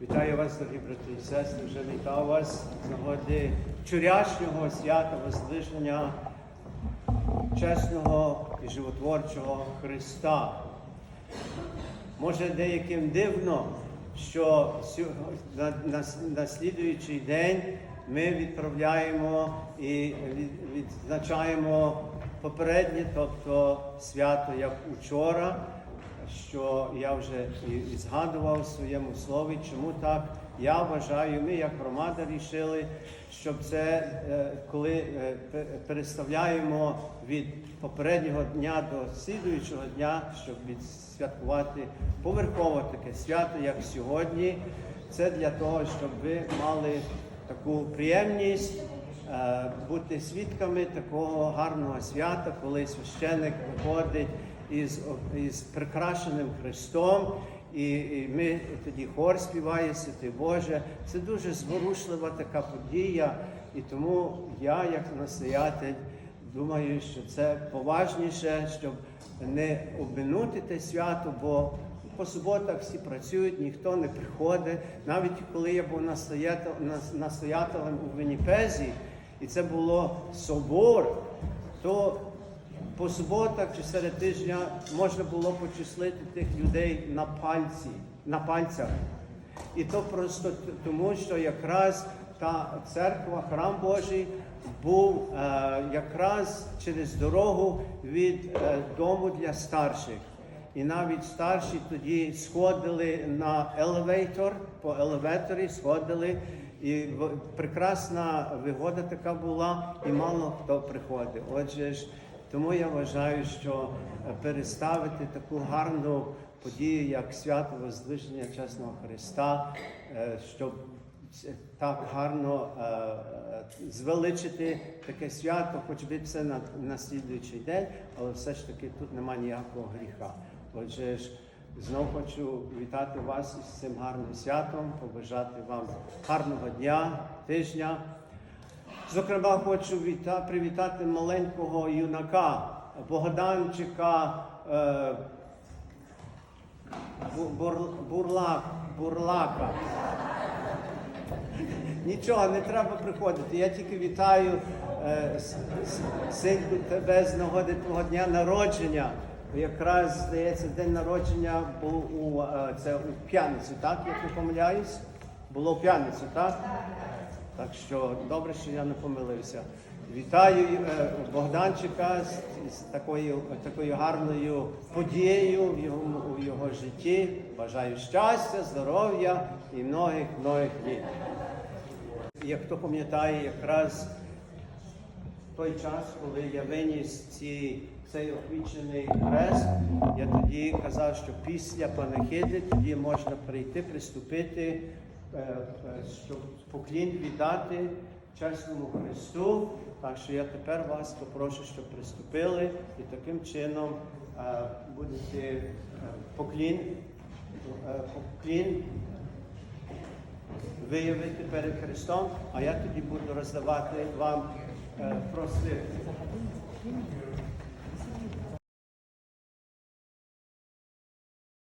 Вітаю вас, дорогі брати і сестри, вже вітаю вас з нагоди вчорашнього свята Воздвиження чесного і животворчого Христа. Може, деяким дивно, що на, на слідуючий день ми відправляємо і відзначаємо попереднє, тобто свято як учора, що я вже і, згадував в своєму слові, чому так. Я вважаю, ми як громада рішили, щоб це е, коли е, переставляємо від попереднього дня до слідуючого дня, щоб відсвяткувати поверхово таке свято, як сьогодні. Це для того, щоб ви мали таку приємність е, бути свідками такого гарного свята, коли священик виходить із, із прикрашеним Христом. І, і ми тоді хор співає Святий Боже. Це дуже зворушлива така подія. І тому я, як настоятель, думаю, що це поважніше, щоб не обминути те свято, бо по суботах всі працюють, ніхто не приходить. Навіть коли я був настоятелем, у Вінніпезі, і це було собор, то по суботах чи серед тижня можна було почислити тих людей на пальці, на пальцях. І то просто тому, що якраз та церква, храм Божий був е, якраз через дорогу від е, дому для старших. І навіть старші тоді сходили на елевейтор, по елеваторі сходили, і прекрасна вигода така була, і мало хто приходив. Отже ж, тому я вважаю, що е, переставити таку гарну подію, як свято Воздвиження Чесного Христа, е, щоб так гарно е, звеличити таке свято, хоч би це на, на слідуючий день, але все ж таки тут немає ніякого гріха. Отже ж, знов хочу вітати вас із цим гарним святом, побажати вам гарного дня, тижня. Зокрема, хочу віта- привітати маленького юнака Богданчика е, Бур- Бурлак, Бурлака. Нічого, не треба приходити. Я тільки вітаю е, синку тебе з нагоди твого дня народження. Якраз здається, день народження був у е, це у п'яницю, так? Як не помиляюсь? Було в п'яницю, так? Так що добре, що я не помилився. Вітаю е, Богданчика з, такою, такою гарною подією в його, у його житті. Бажаю щастя, здоров'я і многих многих літ. Як хто пам'ятає, якраз той час, коли я виніс ці, цей освічений хрест, я тоді казав, що після панахиди тоді можна прийти, приступити, щоб поклін віддати чесному Христу. Так що я тепер вас попрошу, щоб приступили і таким чином е, будете е, поклін, е, поклін виявити перед Христом, а я тоді буду роздавати вам е, просити.